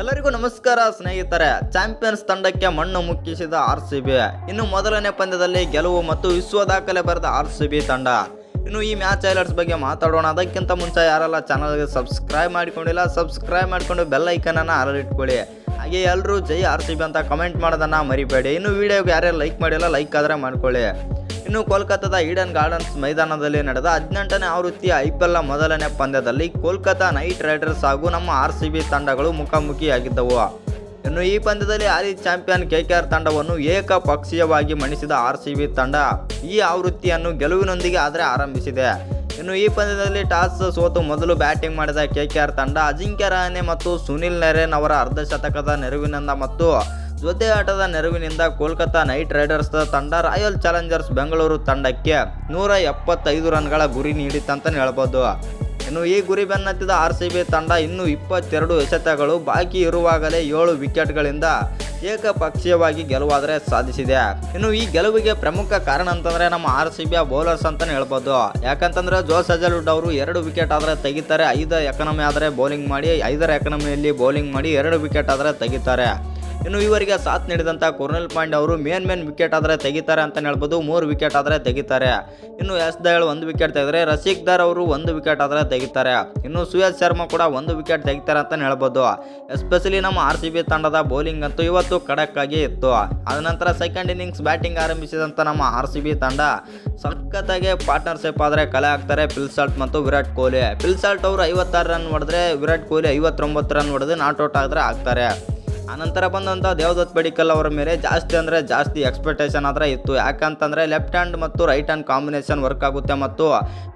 ಎಲ್ಲರಿಗೂ ನಮಸ್ಕಾರ, ಸ್ನೇಹಿತರೆ. ಚಾಂಪಿಯನ್ಸ್ ತಂಡಕ್ಕೆ ಮಣ್ಣು ಮುಕ್ಕಿಸಿದ ಆರ್ ಸಿ ಬಿ. ಇನ್ನು ಮೊದಲನೇ ಪಂದ್ಯದಲ್ಲಿ ಗೆಲುವು ಮತ್ತು ವಿಶ್ವ ದಾಖಲೆ ಬರೆದ ಆರ್ ಸಿ ಬಿ ತಂಡ. ಇನ್ನು ಈ ಮ್ಯಾಚ್ ಹೈಲೈಟ್ಸ್ ಬಗ್ಗೆ ಮಾತಾಡೋಣ. ಅದಕ್ಕಿಂತ ಮುಂಚೆ ಯಾರೆಲ್ಲ ಚಾನಲ್ಗೆ ಸಬ್ಸ್ಕ್ರೈಬ್ ಮಾಡಿಕೊಂಡಿಲ್ಲ, ಸಬ್ಸ್ಕ್ರೈಬ್ ಮಾಡಿಕೊಂಡು ಬೆಲ್ ಐಕನನ್ನು ಅರಳಿಟ್ಕೊಳ್ಳಿ. ಹಾಗೆ ಎಲ್ಲರೂ ಜೈ ಆರ್ ಸಿ ಬಿ ಅಂತ ಕಮೆಂಟ್ ಮಾಡೋದನ್ನು ಮರಿಬೇಡಿ. ಇನ್ನು ವಿಡಿಯೋಗೆ ಯಾರ್ಯಾರು ಲೈಕ್ ಮಾಡಿಲ್ಲ, ಲೈಕ್ ಆದರೆ ಮಾಡ್ಕೊಳ್ಳಿ. ಇನ್ನು ಕೋಲ್ಕತ್ತಾದ ಈಡನ್ ಗಾರ್ಡನ್ಸ್ ಮೈದಾನದಲ್ಲಿ ನಡೆದ ಹದಿನೆಂಟನೇ ಆವೃತ್ತಿಯ ಐ ಪಿ ಎಲ್ನ ಮೊದಲನೇ ಪಂದ್ಯದಲ್ಲಿ ಕೋಲ್ಕತ್ತಾ ನೈಟ್ ರೈಡರ್ಸ್ ಹಾಗೂ ನಮ್ಮ ಆರ್ ಸಿ ಬಿ ತಂಡಗಳು ಮುಖಾಮುಖಿಯಾಗಿದ್ದವು. ಇನ್ನು ಈ ಪಂದ್ಯದಲ್ಲಿ ಹಾಲಿ ಚಾಂಪಿಯನ್ ಕೆಕೆಆರ್ ತಂಡವನ್ನು ಏಕಪಕ್ಷೀಯವಾಗಿ ಮಣಿಸಿದ ಆರ್ ಸಿ ಬಿ ತಂಡ ಈ ಆವೃತ್ತಿಯನ್ನು ಗೆಲುವಿನೊಂದಿಗೆ ಆದರೆ ಆರಂಭಿಸಿದೆ. ಇನ್ನು ಈ ಪಂದ್ಯದಲ್ಲಿ ಟಾಸ್ ಸೋತು ಮೊದಲು ಬ್ಯಾಟಿಂಗ್ ಮಾಡಿದ ಕೆಕೆಆರ್ ತಂಡ ಅಜಿಂಕ್ಯ ರಹಾನೆ ಮತ್ತು ಸುನಿಲ್ ನರೇನ್ ಅವರ ಅರ್ಧಶತಕದ ನೆರವಿನಿಂದ ಮತ್ತು ಜೊತೆ ಆಟದ ನೆರವಿನಿಂದ ಕೋಲ್ಕತ್ತಾ ನೈಟ್ ರೈಡರ್ಸ್ ತಂಡ ರಾಯಲ್ ಚಾಲೆಂಜರ್ಸ್ ಬೆಂಗಳೂರು ತಂಡಕ್ಕೆ ನೂರ ಎಪ್ಪತ್ತೈದು ರನ್ಗಳ ಗುರಿ ನೀಡಿತ್ತಂತಲೇ ಹೇಳ್ಬೋದು. ಇನ್ನು ಈ ಗುರಿ ಬೆನ್ನತ್ತಿದ ಆರ್ ಸಿ ಬಿ ತಂಡ ಇನ್ನೂ ಇಪ್ಪತ್ತೆರಡು ಎಸೆತಗಳು ಬಾಕಿ ಇರುವಾಗಲೇ ಏಳು ವಿಕೆಟ್ಗಳಿಂದ ಏಕಪಕ್ಷೀಯವಾಗಿ ಗೆಲುವಾದರೆ ಸಾಧಿಸಿದೆ. ಇನ್ನು ಈ ಗೆಲುವಿಗೆ ಪ್ರಮುಖ ಕಾರಣ ಅಂತಂದ್ರೆ ನಮ್ಮ ಆರ್ ಸಿ ಬಿಯ ಬೌಲರ್ಸ್ ಅಂತಲೇ ಹೇಳ್ಬೋದು. ಯಾಕಂತಂದ್ರೆ ಜೋಸ್ ಅಜಲ್ವುಡ್ ಅವರು ಎರಡು ವಿಕೆಟ್ ಆದರೆ ತೆಗಿತಾರೆ, ಐದು ಎಕನಮಿ ಆದರೆ ಬೌಲಿಂಗ್ ಮಾಡಿ, ಐದರ ಎಕನಮಿಯಲ್ಲಿ ಬೌಲಿಂಗ್ ಮಾಡಿ ಎರಡು ವಿಕೆಟ್ ಆದರೆ ತೆಗಿತಾರೆ. ಇನ್ನು ಇವರಿಗೆ ಸಾಥ್ ನೀಡಿದಂಥ ಕೊರ್ನಲ್ ಪಾಂಡೆ ಅವರು ಮೇನ್ ಮೇನ್ ವಿಕೆಟ್ ಆದರೆ ತೆಗಿತಾರೆ ಅಂತ ಹೇಳ್ಬೋದು, ಮೂರು ವಿಕೆಟ್ ಆದರೆ ತೆಗಿತಾರೆ. ಇನ್ನು ಎಸ್ ದಯಾಳ್ ಒಂದು ವಿಕೆಟ್ ತೆಗೆದರೆ ರಸಿಕ್ ದಾರ್ ಅವರು ಒಂದು ವಿಕೆಟ್ ಆದರೆ ತೆಗಿತಾರೆ. ಇನ್ನು ಸುಯೇಶ್ ಶರ್ಮಾ ಕೂಡ ಒಂದು ವಿಕೆಟ್ ತೆಗಿತಾರೆ ಅಂತ ಹೇಳ್ಬೋದು. ಎಸ್ಪೆಷಲಿ ನಮ್ಮ ಆರ್ ಸಿ ಬಿ ತಂಡದ ಬೌಲಿಂಗ್ ಅಂತೂ ಇವತ್ತು ಖಡಕ್ ಆಗಿ ಇತ್ತು. ಅದ ನಂತರ ಸೆಕೆಂಡ್ ಇನ್ನಿಂಗ್ಸ್ ಬ್ಯಾಟಿಂಗ್ ಆರಂಭಿಸಿದಂಥ ನಮ್ಮ ಆರ್ ಸಿ ಬಿ ತಂಡ ಸಖತ್ತಾಗಿ ಪಾರ್ಟ್ನರ್ಶಿಪ್ ಆದರೆ ಕಲೆ ಹಾಕ್ತಾರೆ ಪಿಲ್ಸಾಲ್ಟ್ ಮತ್ತು ವಿರಾಟ್ ಕೊಹ್ಲಿ. ಪಿಲ್ಸಾಲ್ಟ್ ಅವರು ಐವತ್ತಾರು ರನ್ ಹೊಡೆದ್ರೆ ವಿರಾಟ್ ಕೊಹ್ಲಿ ಐವತ್ತೊಂಬತ್ತು ರನ್ ಹೊಡೆದು ನಾಟ್ ಔಟ್ ಆದರೆ ಆಗ್ತಾರೆ ಆನಂತರ ಬಂದಂಥ ದೇವದತ್ ಪಡಿಕಲ್ ಅವರ ಮೇಲೆ ಜಾಸ್ತಿ ಅಂದರೆ ಜಾಸ್ತಿ ಎಕ್ಸ್ಪೆಕ್ಟೇಷನ್ ಆದರೆ ಇತ್ತು. ಯಾಕಂತಂದರೆ ಲೆಫ್ಟ್ ಹ್ಯಾಂಡ್ ಮತ್ತು ರೈಟ್ ಹ್ಯಾಂಡ್ ಕಾಂಬಿನೇಷನ್ ವರ್ಕ್ ಆಗುತ್ತೆ ಮತ್ತು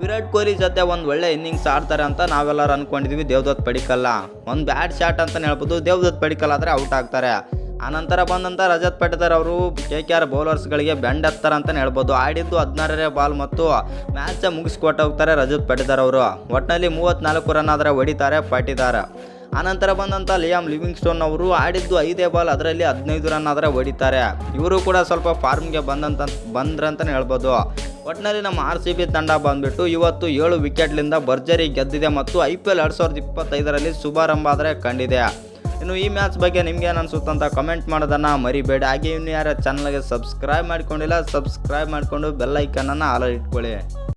ವಿರಾಟ್ ಕೊಹ್ಲಿ ಜೊತೆ ಒಂದು ಒಳ್ಳೆ ಇನ್ನಿಂಗ್ಸ್ ಆಡ್ತಾರೆ ಅಂತ ನಾವೆಲ್ಲರೂ ಅಂದ್ಕೊಂಡಿದ್ವಿ ದೇವದತ್ ಪಡಿಕಲ್ಲ ಒಂದು ಬ್ಯಾಡ್ ಶಾಟ್ ಅಂತಲೇ ಹೇಳ್ಬೋದು, ದೇವದತ್ ಪಡಿಕಲ್ ಆದರೆ ಔಟ್ ಆಗ್ತಾರೆ. ಆನಂತರ ಬಂದಂಥ ರಜತ್ ಪಟೇದರ್ ಅವರು ಕೆ ಕೆ ಆರ್ ಬೌಲರ್ಸ್ಗಳಿಗೆ ಬೆಂಡ್ ಹತ್ತಾರೆ ಅಂತಲೇ ಹೇಳ್ಬೋದು. ಆಡಿದ್ದು ಹದಿನಾರನೇ ಬಾಲ್ ಮತ್ತು ಮ್ಯಾಚ ಮುಗಿಸ್ಕೊಟ್ಟೋಗ್ತಾರೆ ರಜತ್ ಪಟೇದರ್ ಅವರು. ಒಟ್ಟಿನಲ್ಲಿ ಮೂವತ್ತ್ನಾಲ್ಕು ರನ್ ಆದರೆ ಹೊಡಿತಾರೆ, ಪಾಟಿದಾರ. ಆನಂತರ ಬಂದಂಥ ಲಿಯಾಮ್ ಲಿವಿಂಗ್ ಸ್ಟೋನ್ ಅವರು ಆಡಿದ್ದು ಐದೇ ಬಾಲ್, ಅದರಲ್ಲಿ ಹದಿನೈದು ರನ್ ಆದರೆ ಹೊಡಿತಾರೆ. ಇವರು ಕೂಡ ಸ್ವಲ್ಪ ಫಾರ್ಮ್ಗೆ ಬಂದಂತ ಬಂದ್ರಂತಲೇ ಹೇಳ್ಬೋದು. ಒಟ್ಟಿನಲ್ಲಿ ನಮ್ಮ ಆರ್ ಸಿ ಬಿ ತಂಡ ಬಂದ್ಬಿಟ್ಟು ಇವತ್ತು ಏಳು ವಿಕೆಟ್ಲಿಂದ ಭರ್ಜರಿ ಗೆದ್ದಿದೆ ಮತ್ತು ಐ ಪಿ ಎಲ್ ಎರಡು ಸಾವಿರದ ಇಪ್ಪತ್ತೈದರಲ್ಲಿ ಶುಭಾರಂಭ ಆದರೆ ಕಂಡಿದೆ. ಇನ್ನು ಈ ಮ್ಯಾಚ್ ಬಗ್ಗೆ ನಿಮ್ಗೆ ಏನು ಅನಿಸುತ್ತಂತ ಕಮೆಂಟ್ ಮಾಡೋದನ್ನು ಮರಿಬೇಡಿ. ಹಾಗೆ ಇನ್ನು ಯಾರ ಚಾನಲ್ಗೆ ಸಬ್ಸ್ಕ್ರೈಬ್ ಮಾಡ್ಕೊಂಡಿಲ್ಲ ಸಬ್ಸ್ಕ್ರೈಬ್ ಮಾಡಿಕೊಂಡು ಬೆಲ್ ಐಕನನ್ನು ಆಲ ಇಟ್ಕೊಳ್ಳಿ.